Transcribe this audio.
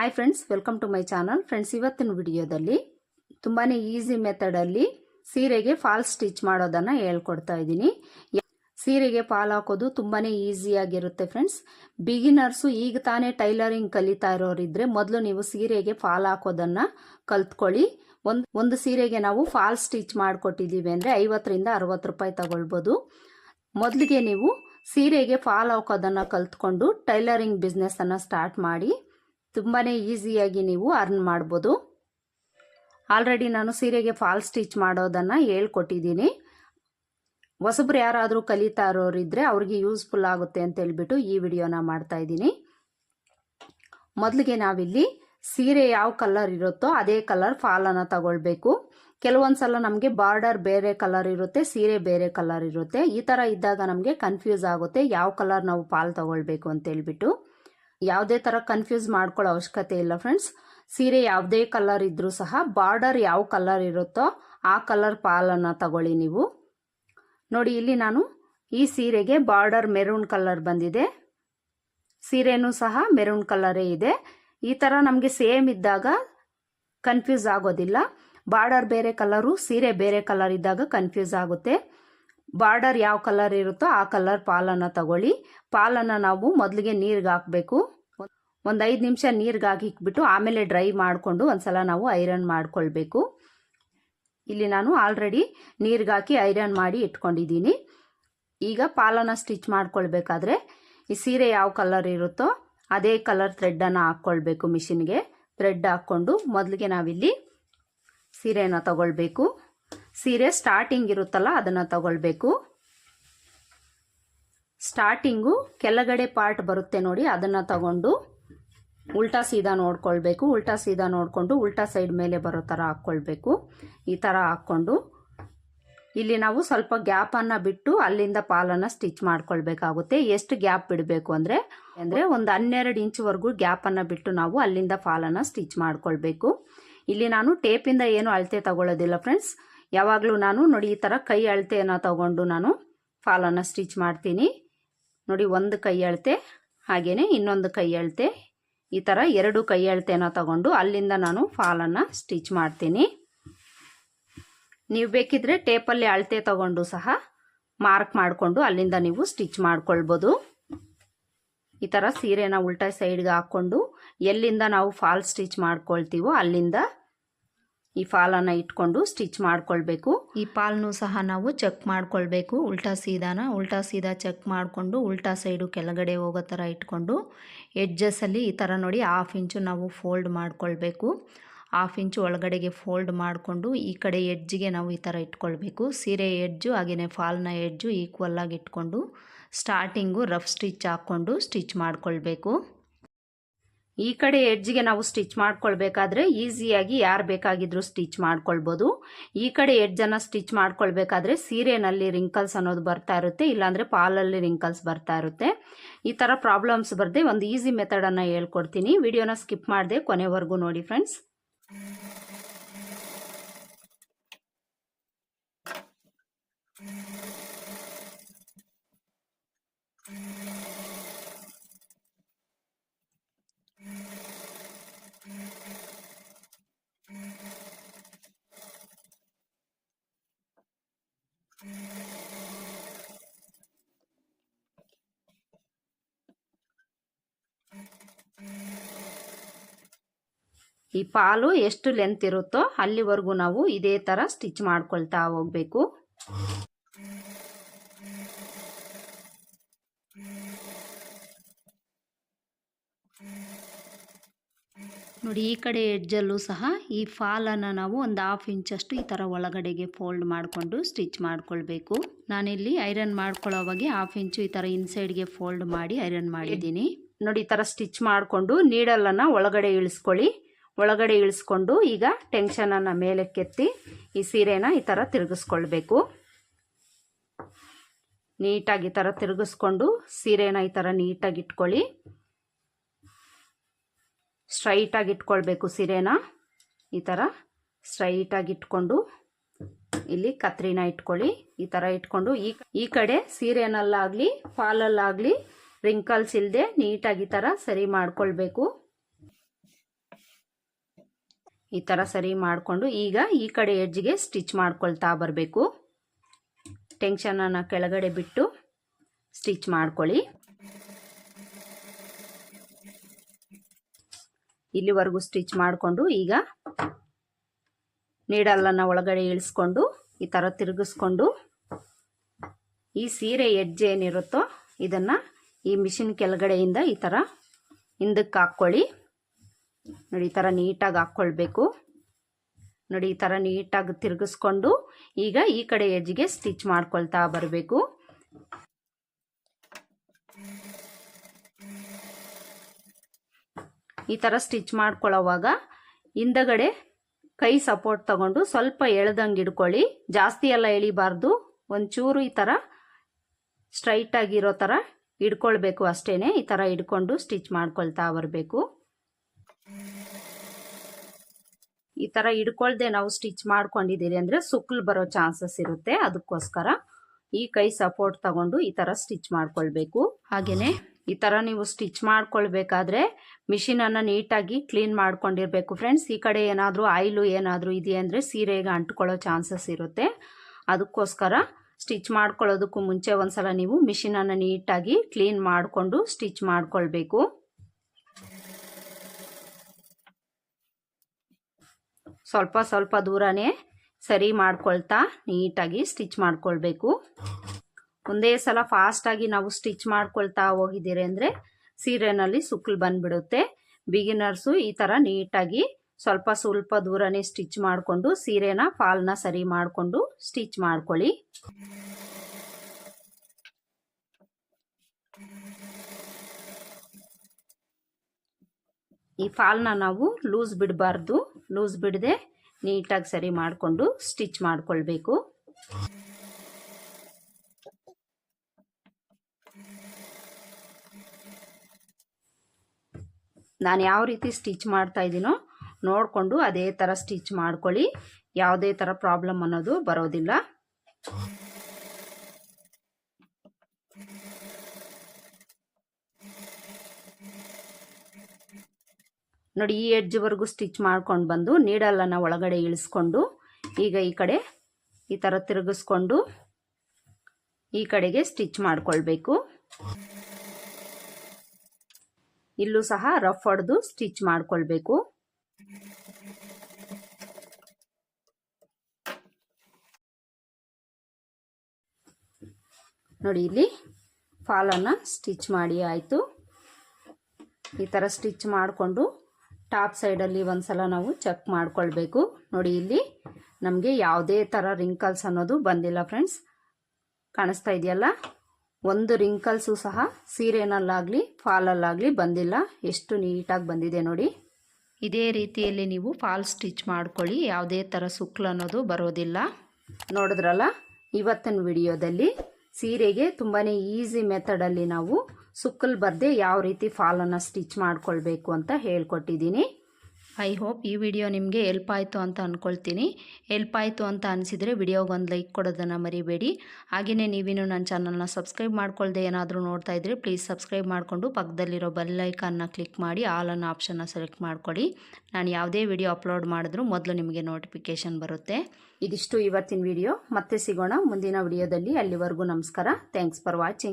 Hi friends welcome to my channel friends ಇವತ್ತಿನ ವಿಡಿಯೋದಲ್ಲಿ ತುಂಬಾ ಈಸಿ ಮೆಥಡಲ್ಲಿ ಸೀರೆಗೆ ಫಾಲ್ ಸ್ಟಿಚ್ ಮಾಡೋದನ್ನು ಹೇಳ್ಕೊಡ್ತಾ ಇದ್ದೀನಿ. ಸೀರೆಗೆ ಫಾಲ್ ಹಾಕೋದು ತುಂಬಾ ಈಸಿಯಾಗಿರುತ್ತೆ ಫ್ರೆಂಡ್ಸ್ ಬಿಗಿನರ್ಸು ಈಗ ತಾನೇ ಟೈಲರಿಂಗ್ ಕಲಿತಾ ಇರೋರಿದ್ರೆ ಮೊದಲು ನೀವು ಸೀರೆಗೆ ಫಾಲ್ ಹಾಕೋದನ್ನು ಕಲ್ತ್ಕೊಳ್ಳಿ. ಒಂದು ಒಂದು ಸೀರೆಗೆ ನಾವು ಫಾಲ್ ಸ್ಟಿಚ್ ಮಾಡಿಕೊಟ್ಟಿದ್ದೀವಿ ಅಂದರೆ ಐವತ್ತರಿಂದ ಅರವತ್ತು ರೂಪಾಯಿ ತಗೊಳ್ಬೋದು. ಮೊದಲಿಗೆ ನೀವು ಸೀರೆಗೆ ಫಾಲ್ ಹಾಕೋದನ್ನು ಕಲ್ತ್ಕೊಂಡು ಟೈಲರಿಂಗ್ ಬಿಸ್ನೆಸ್ಸನ್ನು ಸ್ಟಾರ್ಟ್ ಮಾಡಿ. ತುಂಬಾ ಈಸಿಯಾಗಿ ನೀವು ಅರ್ನ್ ಮಾಡ್ಬೋದು. ಆಲ್ರೆಡಿ ನಾನು ಸೀರೆಗೆ ಫಾಲ್ ಸ್ಟಿಚ್ ಮಾಡೋದನ್ನು ಹೇಳ್ಕೊಟ್ಟಿದ್ದೀನಿ. ಹೊಸಬ್ರು ಯಾರಾದರೂ ಕಲಿತಾ ಇರೋರಿದ್ದರೆ ಅವ್ರಿಗೆ ಯೂಸ್ಫುಲ್ ಆಗುತ್ತೆ ಅಂತ ಹೇಳ್ಬಿಟ್ಟು ಈ ವಿಡಿಯೋನ ಮಾಡ್ತಾ ಇದ್ದೀನಿ. ಮೊದಲಿಗೆ ನಾವಿಲ್ಲಿ ಸೀರೆ ಯಾವ ಕಲರ್ ಇರುತ್ತೋ ಅದೇ ಕಲರ್ ಫಾಲನ್ನು ತಗೊಳ್ಬೇಕು. ಕೆಲವೊಂದು ಸಲ ನಮಗೆ ಬಾರ್ಡರ್ ಬೇರೆ ಕಲರ್ ಇರುತ್ತೆ, ಸೀರೆ ಬೇರೆ ಕಲರ್ ಇರುತ್ತೆ. ಈ ಥರ ಇದ್ದಾಗ ನಮಗೆ ಕನ್ಫ್ಯೂಸ್ ಆಗುತ್ತೆ, ಯಾವ ಕಲರ್ ನಾವು ಫಾಲ್ ತಗೊಳ್ಬೇಕು ಅಂತ ಹೇಳ್ಬಿಟ್ಟು. ಯಾವುದೇ ಥರ ಕನ್ಫ್ಯೂಸ್ ಮಾಡ್ಕೊಳ್ಳೋ ಅವಶ್ಯಕತೆ ಇಲ್ಲ ಫ್ರೆಂಡ್ಸ್ ಸೀರೆ ಯಾವುದೇ ಕಲರ್ ಇದ್ರೂ ಸಹ ಬಾರ್ಡರ್ ಯಾವ ಕಲರ್ ಇರುತ್ತೋ ಆ ಕಲರ್ ಪಾಲನ್ನು ತಗೊಳ್ಳಿ ನೀವು. ನೋಡಿ, ಇಲ್ಲಿ ನಾನು ಈ ಸೀರೆಗೆ ಬಾರ್ಡರ್ ಮೆರೂನ್ ಕಲರ್ ಬಂದಿದೆ. ಸೀರೆನೂ ಸಹ ಮೆರೂನ್ ಕಲರೇ ಇದೆ. ಈ ಥರ ನಮಗೆ ಸೇಮ್ ಇದ್ದಾಗ ಕನ್ಫ್ಯೂಸ್ ಆಗೋದಿಲ್ಲ. ಬಾರ್ಡರ್ ಬೇರೆ ಕಲರು ಸೀರೆ ಬೇರೆ ಕಲರ್ ಇದ್ದಾಗ ಕನ್ಫ್ಯೂಸ್ ಆಗುತ್ತೆ. ಬಾರ್ಡರ್ ಯಾವ ಕಲರ್ ಇರುತ್ತೋ ಆ ಕಲರ್ ಪಾಲನ್ನು ತಗೊಳ್ಳಿ. ಪಾಲನ್ನು ನಾವು ಮೊದಲಿಗೆ ನೀರಿಗೆ ಹಾಕಬೇಕು. ಒಂದು ಐದು ನಿಮಿಷ ನೀರಿಗೆ ಹಾಕಿಕ್ಬಿಟ್ಟು ಆಮೇಲೆ ಡ್ರೈ ಮಾಡಿಕೊಂಡು ಒಂದ್ಸಲ ನಾವು ಐರನ್ ಮಾಡಿಕೊಳ್ಬೇಕು. ಇಲ್ಲಿ ನಾನು ಆಲ್ರೆಡಿ ನೀರಿಗೆ ಹಾಕಿ ಐರನ್ ಮಾಡಿ ಇಟ್ಕೊಂಡಿದ್ದೀನಿ. ಈಗ ಪಾಲನ್ನು ಸ್ಟಿಚ್ ಮಾಡ್ಕೊಳ್ಬೇಕಾದ್ರೆ ಈ ಸೀರೆ ಯಾವ ಕಲರ್ ಇರುತ್ತೋ ಅದೇ ಕಲರ್ ಥ್ರೆಡ್ಡನ್ನು ಹಾಕ್ಕೊಳ್ಬೇಕು ಮಿಷಿನ್ಗೆ. ಥ್ರೆಡ್ ಹಾಕ್ಕೊಂಡು ಮೊದಲಿಗೆ ನಾವಿಲ್ಲಿ ಸೀರೆಯನ್ನು ತಗೊಳ್ಬೇಕು. ಸೀರೆ ಸ್ಟಾರ್ಟಿಂಗ್ ಇರುತ್ತಲ್ಲ, ಅದನ್ನು ತಗೊಳ್ಬೇಕು. ಸ್ಟಾರ್ಟಿಂಗು ಕೆಳಗಡೆ ಪಾರ್ಟ್ ಬರುತ್ತೆ ನೋಡಿ, ಅದನ್ನು ತಗೊಂಡು ಉಲ್ಟಾ ಸೀದಾ ನೋಡ್ಕೊಳ್ಬೇಕು. ಉಲ್ಟಾ ಸೀದಾ ನೋಡಿಕೊಂಡು ಉಲ್ಟಾ ಸೈಡ್ ಮೇಲೆ ಬರೋ ಥರ ಹಾಕ್ಕೊಳ್ಬೇಕು. ಈ ಥರ ಹಾಕ್ಕೊಂಡು ಇಲ್ಲಿ ನಾವು ಸ್ವಲ್ಪ ಗ್ಯಾಪನ್ನು ಬಿಟ್ಟು ಅಲ್ಲಿಂದ ಪಾಲನ್ನು ಸ್ಟಿಚ್ ಮಾಡ್ಕೊಳ್ಬೇಕಾಗುತ್ತೆ. ಎಷ್ಟು ಗ್ಯಾಪ್ ಬಿಡಬೇಕು ಅಂದರೆ ಅಂದರೆ ಒಂದು ಹನ್ನೆರಡು ಇಂಚ್ವರೆಗೂ ಗ್ಯಾಪನ್ನು ಬಿಟ್ಟು ನಾವು ಅಲ್ಲಿಂದ ಫಾಲನ್ನು ಸ್ಟಿಚ್ ಮಾಡ್ಕೊಳ್ಬೇಕು. ಇಲ್ಲಿ ನಾನು ಟೇಪಿಂದ ಏನು ಅಳತೆ ತಗೊಳ್ಳೋದಿಲ್ಲ ಫ್ರೆಂಡ್ಸ್ ಯಾವಾಗಲೂ ನಾನು ನೋಡಿ ಈ ಥರ ಕೈ ಅಳತೆಯನ್ನು ತಗೊಂಡು ನಾನು ಫಾಲನ್ನು ಸ್ಟಿಚ್ ಮಾಡ್ತೀನಿ. ನೋಡಿ ಒಂದು ಕೈ ಅಳತೆ ಹಾಗೆಯೇ ಇನ್ನೊಂದು ಕೈ ಅಳತೆ. ಈ ಥರ ಎರಡು ಕೈ ಅಳತೆಯನ್ನು ತಗೊಂಡು ಅಲ್ಲಿಂದ ನಾನು ಫಾಲನ್ನು ಸ್ಟಿಚ್ ಮಾಡ್ತೀನಿ. ನೀವು ಬೇಕಿದ್ರೆ ಟೇಪಲ್ಲಿ ಅಳತೆ ತಗೊಂಡು ಸಹ ಮಾರ್ಕ್ ಮಾಡಿಕೊಂಡು ಅಲ್ಲಿಂದ ನೀವು ಸ್ಟಿಚ್ ಮಾಡ್ಕೊಳ್ಬೋದು. ಈ ಥರ ಸೀರೆನ ಉಲ್ಟಾ ಸೈಡ್ಗೆ ಹಾಕ್ಕೊಂಡು ಎಲ್ಲಿಂದ ನಾವು ಫಾಲ್ ಸ್ಟಿಚ್ ಮಾಡ್ಕೊಳ್ತೀವೋ ಅಲ್ಲಿಂದ ಈ ಫಾಲನ್ನು ಇಟ್ಕೊಂಡು ಸ್ಟಿಚ್ ಮಾಡ್ಕೊಳ್ಬೇಕು. ಈ ಪಾಲ್ನು ಸಹ ನಾವು ಚೆಕ್ ಮಾಡ್ಕೊಳ್ಬೇಕು. ಉಲ್ಟಾ ಸೀದಾನ, ಉಲ್ಟಾ ಸೀದಾ ಚೆಕ್ ಮಾಡಿಕೊಂಡು ಉಲ್ಟಾ ಸೈಡು ಕೆಳಗಡೆ ಹೋಗೋ ಥರ ಇಟ್ಕೊಂಡು ಎಡ್ಜಸ್ಸಲ್ಲಿ ಈ ಥರ ನೋಡಿ ಹಾಫ್ ಇಂಚು ನಾವು ಫೋಲ್ಡ್ ಮಾಡ್ಕೊಳ್ಬೇಕು. ಹಾಫ್ ಇಂಚು ಒಳಗಡೆಗೆ ಫೋಲ್ಡ್ ಮಾಡಿಕೊಂಡು ಈ ಕಡೆ ಎಡ್ಜಿಗೆ ನಾವು ಈ ಥರ ಇಟ್ಕೊಳ್ಬೇಕು. ಸೀರೆ ಎಡ್ಜು, ಹಾಗೆಯೇ ಫಾಲ್ನ ಎಡ್ಜು ಈಕ್ವಲ್ ಆಗಿ ಇಟ್ಕೊಂಡು ಸ್ಟಾರ್ಟಿಂಗು ರಫ್ ಸ್ಟಿಚ್ ಹಾಕ್ಕೊಂಡು ಸ್ಟಿಚ್ ಮಾಡ್ಕೊಳ್ಬೇಕು. ಈ ಕಡೆ ಎಡ್ಜ್ಗೆ ನಾವು ಸ್ಟಿಚ್ ಮಾಡ್ಕೊಳ್ಬೇಕಾದ್ರೆ ಈಸಿಯಾಗಿ ಯಾರು ಬೇಕಾಗಿದ್ರು ಸ್ಟಿಚ್ ಮಾಡ್ಕೊಳ್ಬೋದು. ಈ ಕಡೆ ಎಡ್ಜನ್ನು ಸ್ಟಿಚ್ ಮಾಡ್ಕೊಳ್ಬೇಕಾದ್ರೆ ಸೀರೆನಲ್ಲಿ ರಿಂಕಲ್ಸ್ ಅನ್ನೋದು ಬರ್ತಾ ಇರುತ್ತೆ, ಇಲ್ಲಾಂದರೆ ಪಾಲಲ್ಲಿ ರಿಂಕಲ್ಸ್ ಬರ್ತಾ ಇರುತ್ತೆ. ಈ ಥರ ಪ್ರಾಬ್ಲಮ್ಸ್ ಬರದೆ ಒಂದು ಈಸಿ ಮೆಥಡನ್ನು ಹೇಳ್ಕೊಡ್ತೀನಿ. ವಿಡಿಯೋನ ಸ್ಕಿಪ್ ಮಾಡದೆ ಕೊನೆವರೆಗೂ ನೋಡಿ ಫ್ರೆಂಡ್ಸ್ ಈ ಪಾಲು ಎಷ್ಟು ಲೆಂತ್ ಇರುತ್ತೋ ಅಲ್ಲಿವರೆಗೂ ನಾವು ಇದೇ ಥರ ಸ್ಟಿಚ್ ಮಾಡ್ಕೊಳ್ತಾ ಹೋಗಬೇಕು. ನೋಡಿ, ಈ ಕಡೆ ಎಡ್ಜಲ್ಲೂ ಸಹ ಈ ಫಾಲನ್ನು ನಾವು ಒಂದು ಹಾಫ್ ಇಂಚಷ್ಟು ಈ ಥರ ಒಳಗಡೆಗೆ ಫೋಲ್ಡ್ ಮಾಡಿಕೊಂಡು ಸ್ಟಿಚ್ ಮಾಡಿಕೊಳ್ಬೇಕು. ನಾನಿಲ್ಲಿ ಐರನ್ ಮಾಡ್ಕೊಳ್ಳೋವಾಗೆ ಹಾಫ್ ಇಂಚು ಈ ಥರ ಇನ್ಸೈಡ್ಗೆ ಫೋಲ್ಡ್ ಮಾಡಿ ಐರನ್ ಮಾಡಿದ್ದೀನಿ. ನೋಡಿ, ಈ ಥರ ಸ್ಟಿಚ್ ಮಾಡಿಕೊಂಡು ನೀಡಲನ್ನು ಒಳಗಡೆ ಇಳಿಸ್ಕೊಳ್ಳಿ. ಒಳಗಡೆ ಇಳಿಸ್ಕೊಂಡು ಈಗ ಟೆನ್ಷನನ್ನು ಮೇಲೆ ಕೆತ್ತಿ ಈ ಸೀರೆನ ಈ ಥರ ತಿರುಗಿಸ್ಕೊಳ್ಬೇಕು. ನೀಟಾಗಿ ಈ ಥರ ತಿರುಗಿಸ್ಕೊಂಡು ಸೀರೆನ ಈ ಥರ ನೀಟಾಗಿ ಇಟ್ಕೊಳ್ಳಿ. ಸ್ಟ್ರೈಟಾಗಿ ಇಟ್ಕೊಳ್ಬೇಕು ಸೀರೆನ. ಈ ಥರ ಸ್ಟ್ರೈಟಾಗಿ ಇಟ್ಕೊಂಡು ಇಲ್ಲಿ ಕತ್ರಿನ ಇಟ್ಕೊಳ್ಳಿ. ಈ ಥರ ಇಟ್ಕೊಂಡು ಈ ಈ ಕಡೆ ಸೀರೆನಲ್ಲಾಗಲಿ ಫಾಲಲ್ಲಾಗಲಿ ರಿಂಕಲ್ಸ್ ಇಲ್ಲದೆ ನೀಟಾಗಿ ಈ ಥರ ಸರಿ ಮಾಡ್ಕೊಳ್ಬೇಕು. ಈ ಥರ ಸರಿ ಮಾಡಿಕೊಂಡು ಈಗ ಈ ಕಡೆ ಎಡ್ಜ್ಗೆ ಸ್ಟಿಚ್ ಮಾಡ್ಕೊಳ್ತಾ ಬರಬೇಕು. ಟೆನ್ಷನನ್ನು ಕೆಳಗಡೆ ಬಿಟ್ಟು ಸ್ಟಿಚ್ ಮಾಡ್ಕೊಳ್ಳಿ. ಇಲ್ಲಿವರೆಗೂ ಸ್ಟಿಚ್ ಮಾಡಿಕೊಂಡು ಈಗ ನೀಡಲನ್ನು ಒಳಗಡೆ ಇಳಿಸ್ಕೊಂಡು ಈ ಥರ ತಿರುಗಿಸ್ಕೊಂಡು ಈ ಸೀರೆ ಎಡ್ಜ್ ಏನಿರುತ್ತೋ ಇದನ್ನು ಈ ಮಿಷಿನ್ ಕೆಳಗಡೆಯಿಂದ ಈ ಥರ ಹಿಂದಕ್ಕೆ ಹಾಕ್ಕೊಳ್ಳಿ. ನೋಡಿ, ಈ ಥರ ನೀಟಾಗಿ ಹಾಕ್ಕೊಳ್ಬೇಕು. ನೋಡಿ, ಈ ಥರ ನೀಟಾಗಿ ತಿರುಗಿಸ್ಕೊಂಡು ಈಗ ಈ ಕಡೆ ಎಜ್ಜಿಗೆ ಸ್ಟಿಚ್ ಮಾಡ್ಕೊಳ್ತಾ ಬರಬೇಕು. ಈ ಥರ ಸ್ಟಿಚ್ ಮಾಡ್ಕೊಳ್ಳೋವಾಗ ಹಿಂದಗಡೆ ಕೈ ಸಪೋರ್ಟ್ ತಗೊಂಡು ಸ್ವಲ್ಪ ಎಳ್ದಂಗೆ ಇಡ್ಕೊಳ್ಳಿ. ಜಾಸ್ತಿ ಎಲ್ಲ ಎಳಿಬಾರ್ದು. ಒಂಚೂರು ಈ ಥರ ಸ್ಟ್ರೈಟಾಗಿರೋ ಥರ ಇಡ್ಕೊಳ್ಬೇಕು ಅಷ್ಟೇ ಈ ಥರ ಇಡ್ಕೊಂಡು ಸ್ಟಿಚ್ ಮಾಡ್ಕೊಳ್ತಾ ಬರಬೇಕು. ಈ ಥರ ಹಿಡ್ಕೊಳ್ದೆ ನಾವು ಸ್ಟಿಚ್ ಮಾಡ್ಕೊಂಡಿದ್ದೀರಿ ಅಂದರೆ ಸುಕ್ಲು ಬರೋ ಚಾನ್ಸಸ್ ಇರುತ್ತೆ. ಅದಕ್ಕೋಸ್ಕರ ಈ ಕೈ ಸಪೋರ್ಟ್ ತಗೊಂಡು ಈ ಥರ ಸ್ಟಿಚ್ ಮಾಡ್ಕೊಳ್ಬೇಕು. ಹಾಗೆಯೇ ಈ ಥರ ನೀವು ಸ್ಟಿಚ್ ಮಾಡ್ಕೊಳ್ಬೇಕಾದ್ರೆ ಮಿಷಿನನ್ನು ನೀಟಾಗಿ ಕ್ಲೀನ್ ಮಾಡ್ಕೊಂಡಿರಬೇಕು ಫ್ರೆಂಡ್ಸ್ ಈ ಕಡೆ ಏನಾದರೂ ಆಯಿಲು ಏನಾದರೂ ಇದೆಯಾ ಅಂದರೆ ಸೀರೆಗೆ ಅಂಟ್ಕೊಳ್ಳೋ ಚಾನ್ಸಸ್ ಇರುತ್ತೆ. ಅದಕ್ಕೋಸ್ಕರ ಸ್ಟಿಚ್ ಮಾಡ್ಕೊಳ್ಳೋದಕ್ಕೂ ಮುಂಚೆ ಒಂದ್ಸಲ ನೀವು ಮಿಷಿನನ್ನು ನೀಟಾಗಿ ಕ್ಲೀನ್ ಮಾಡಿಕೊಂಡು ಸ್ಟಿಚ್ ಮಾಡ್ಕೊಳ್ಬೇಕು. ಸ್ವಲ್ಪ ಸ್ವಲ್ಪ ದೂರನೇ ಸರಿ ಮಾಡ್ಕೊಳ್ತಾ ನೀಟಾಗಿ ಸ್ಟಿಚ್ ಮಾಡ್ಕೊಳ್ಬೇಕು. ಒಂದೇ ಸಲ ಫಾಸ್ಟಾಗಿ ನಾವು ಸ್ಟಿಚ್ ಮಾಡ್ಕೊಳ್ತಾ ಹೋಗಿದ್ದೀರಿ ಅಂದರೆ ಸೀರೆನಲ್ಲಿ ಸುಕ್ಲು ಬಂದ್ಬಿಡುತ್ತೆ. ಬಿಗಿನರ್ಸು ಈ ಥರ ನೀಟಾಗಿ ಸ್ವಲ್ಪ ಸ್ವಲ್ಪ ದೂರನೇ ಸ್ಟಿಚ್ ಮಾಡಿಕೊಂಡು ಸೀರೆನ, ಫಾಲ್ನ ಸರಿ ಮಾಡಿಕೊಂಡು ಸ್ಟಿಚ್ ಮಾಡ್ಕೊಳ್ಳಿ. ಈ ಫಾಲ್ನ ನಾವು ಲೂಸ್ ಬಿಡಬಾರ್ದು. ಲೂಸ್ ಬಿಡದೆ ನೀಟಾಗಿ ಸರಿ ಮಾಡಿಕೊಂಡು ಸ್ಟಿಚ್ ಮಾಡಿಕೊಳ್ಬೇಕು. ನಾನು ಯಾವ ರೀತಿ ಸ್ಟಿಚ್ ಮಾಡ್ತಾ ಇದ್ದೀನೋ ನೋಡಿಕೊಂಡು ಅದೇ ಥರ ಸ್ಟಿಚ್ ಮಾಡ್ಕೊಳ್ಳಿ. ಯಾವುದೇ ಥರ ಪ್ರಾಬ್ಲಮ್ ಅನ್ನೋದು ಬರೋದಿಲ್ಲ. ನೋಡಿ, ಈ ಎಡ್ಜ್ವರೆಗೂ ಸ್ಟಿಚ್ ಮಾಡ್ಕೊಂಡು ಬಂದು ನೀಡಲನ್ನು ಒಳಗಡೆ ಇಳಿಸ್ಕೊಂಡು, ಈಗ ಈ ಕಡೆ ಈ ಥರ ತಿರುಗಿಸ್ಕೊಂಡು ಈ ಕಡೆಗೆ ಸ್ಟಿಚ್ ಮಾಡಿಕೊಳ್ಬೇಕು. ಇಲ್ಲೂ ಸಹ ರಫ್ ಹೊಡೆದು ಸ್ಟಿಚ್ ಮಾಡಿಕೊಳ್ಬೇಕು. ನೋಡಿ, ಇಲ್ಲಿ ಫಾಲನ್ನು ಸ್ಟಿಚ್ ಮಾಡಿ ಆಯಿತು. ಈ ಥರ ಸ್ಟಿಚ್ ಮಾಡಿಕೊಂಡು ಟಾಪ್ ಸೈಡಲ್ಲಿ ಒಂದು ಸಲ ನಾವು ಚೆಕ್ ಮಾಡ್ಕೊಳ್ಬೇಕು. ನೋಡಿ ಇಲ್ಲಿ ನಮಗೆ ಯಾವುದೇ ಥರ ರಿಂಕಲ್ಸ್ ಅನ್ನೋದು ಬಂದಿಲ್ಲ ಫ್ರೆಂಡ್ಸ್ ಕಾಣಿಸ್ತಾ ಇದೆಯಲ್ಲ? ಒಂದು ರಿಂಕಲ್ಸು ಸಹ ಸೀರೆನಲ್ಲಾಗಲಿ ಫಾಲಲ್ಲಾಗಲಿ ಬಂದಿಲ್ಲ. ಎಷ್ಟು ನೀಟಾಗಿ ಬಂದಿದೆ ನೋಡಿ. ಇದೇ ರೀತಿಯಲ್ಲಿ ನೀವು ಫಾಲ್ ಸ್ಟಿಚ್ ಮಾಡ್ಕೊಳ್ಳಿ. ಯಾವುದೇ ಥರ ಸುಕ್ಲು ಅನ್ನೋದು ಬರೋದಿಲ್ಲ. ನೋಡಿದ್ರಲ್ಲ? ಇವತ್ತಿನ ವಿಡಿಯೋದಲ್ಲಿ ಸೀರೆಗೆ ತುಂಬಾ ಈಸಿ ಮೆಥಡಲ್ಲಿ ನಾವು ಸುಕ್ಕಲ್ ಬರ್ದೆ ಯಾವ ರೀತಿ ಫಾಲನ್ನು ಸ್ಟಿಚ್ ಮಾಡ್ಕೊಳ್ಬೇಕು ಅಂತ ಹೇಳ್ಕೊಟ್ಟಿದ್ದೀನಿ. ಐ ಹೋಪ್ ಈ ವಿಡಿಯೋ ನಿಮಗೆ ಎಲ್ಪ್ ಆಯಿತು ಅಂತ ಅಂದ್ಕೊಳ್ತೀನಿ ಎಲ್ಪ್ ಆಯಿತು ಅಂತ ಅನಿಸಿದರೆ ವಿಡಿಯೋಗೆ ಒಂದು ಲೈಕ್ ಕೊಡೋದನ್ನು ಮರಿಬೇಡಿ. ಹಾಗೆಯೇ ನೀವಿನೂ ನನ್ನ ಚಾನಲ್ನ ಸಬ್ಸ್ಕ್ರೈಬ್ ಮಾಡ್ಕೊಳ್ದೆ ಏನಾದರೂ ನೋಡ್ತಾ ಇದ್ದರೆ ಪ್ಲೀಸ್ ಸಬ್ಸ್ಕ್ರೈಬ್ ಮಾಡಿಕೊಂಡು ಪಕ್ಕದಲ್ಲಿರೋ ಬೆಲ್ ಲೈಕನ್ನು ಕ್ಲಿಕ್ ಮಾಡಿ ಆಲ್ ಅನ್ನೋ ಆಪ್ಷನ್ನ ಸೆಲೆಕ್ಟ್ ಮಾಡ್ಕೊಳ್ಳಿ ನಾನು ಯಾವುದೇ ವಿಡಿಯೋ ಅಪ್ಲೋಡ್ ಮಾಡಿದ್ರೂ ಮೊದಲು ನಿಮಗೆ ನೋಟಿಫಿಕೇಷನ್ ಬರುತ್ತೆ. ಇದಿಷ್ಟು ಇವತ್ತಿನ ವಿಡಿಯೋ ಮತ್ತೆ ಸಿಗೋಣ ಮುಂದಿನ ವಿಡಿಯೋದಲ್ಲಿ ಅಲ್ಲಿವರೆಗೂ ನಮಸ್ಕಾರ. Thanks for watching